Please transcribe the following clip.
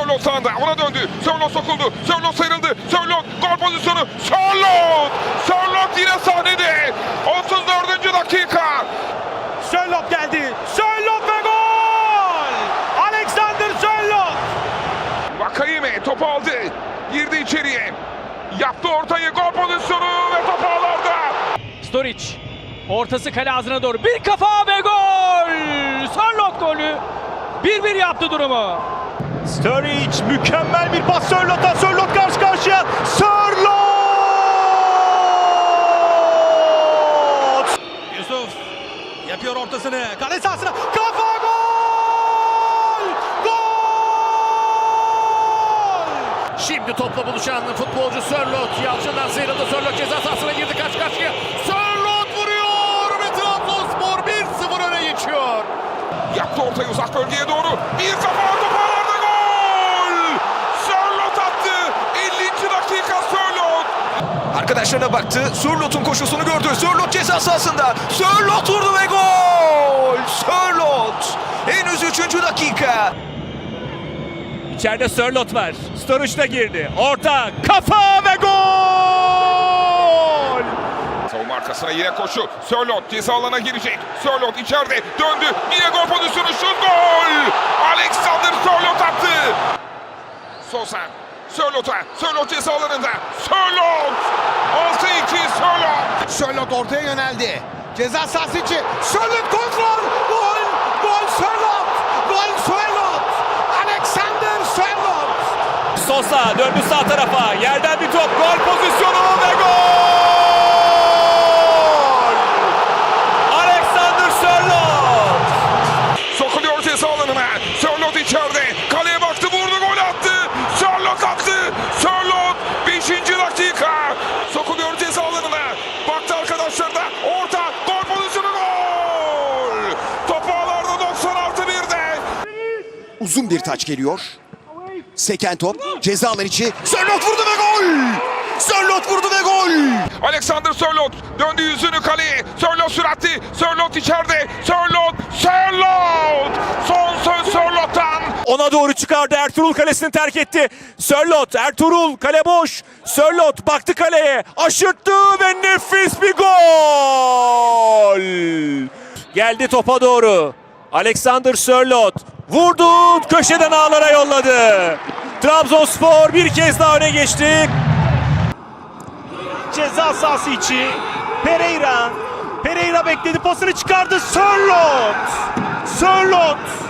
Sörlot sağında ona döndü. Sörlot sokuldu. Sörlot sıyrıldı. Sörlot gol pozisyonu. Sörlot! Sörlot yine sahnede. 34. dakika. Sörloth geldi. Sörloth ve gol! Alexander Sörloth! Vakayeme topu aldı. Girdi içeriye. Yaptı ortayı gol pozisyonu ve top ağlarda. Storic. Ortası kale ağzına doğru. Bir kafa ve gol! Sörloth golü. 1-1 yaptı durumu. Sturridge mükemmel bir pas Sörloth'a. Sörloth karşı karşıya. Sörloth! Yusuf yapıyor ortasını. Kale sahasına. Kafa gol! Gol! Şimdi topla buluşan futbolcu Sörlot. Yalçın'dan sıyrıldı. Sörlot ceza sahasına girdi karşı karşıya. Sörlot vuruyor ve Trabzonspor 1-0 öne geçiyor. Yaptı ortayı uzak bölgeye doğru. Bir kafa top ağlarda gol! Sörlot attı. 50. dakika Sörlot. Arkadaşlarına baktı. Sörlot'un koşusunu gördü. Sörlot ceza sahasında. Sörlot vurdu ve gol! Sörlot! Henüz 3. dakika. İçeride Sörlot var. Sturridge de girdi. Orta, kafa ve gol! Savunma arkasına yine koşu. Sörlot ceza alana girecek. Sörlot içeride döndü. Yine gol pozisyonu şut gol! Alexander Sörlot attı. Sosa. Sörlot'a. Sörlot ceza alanında. Sörlot! 6-2 Sörlot. Sörlot ortaya yöneldi. Ceza sahası içi. Sörlot kontrol. Gol. Gol Sörlot. Gol Sörlot. Alexander Sörlot. Sosa döndü sağ tarafa. Yerden bir top. Gol pozisyonu ve gol! Uzun bir taç geliyor. Seken top. Ceza alan içi. Sörlot vurdu ve gol. Sörlot vurdu ve gol. Alexander Sörlot döndü yüzünü kaleye. Sörlot süratli. Sörlot içeride. Sörlot. Sörlot. Son söz Sörlot'tan. Ona doğru çıkardı. Ertuğrul kalesini terk etti. Sörlot, Ertuğrul kale boş. Sörlot baktı kaleye. Aşırttı ve nefis bir gol. Geldi topa doğru. Alexander Sörlot vurdu. Köşeden ağlara yolladı. Trabzonspor bir kez daha öne geçti. Ceza sahası içi. Pereira. Pereira bekledi pasını çıkardı. Sörloth. Sörloth.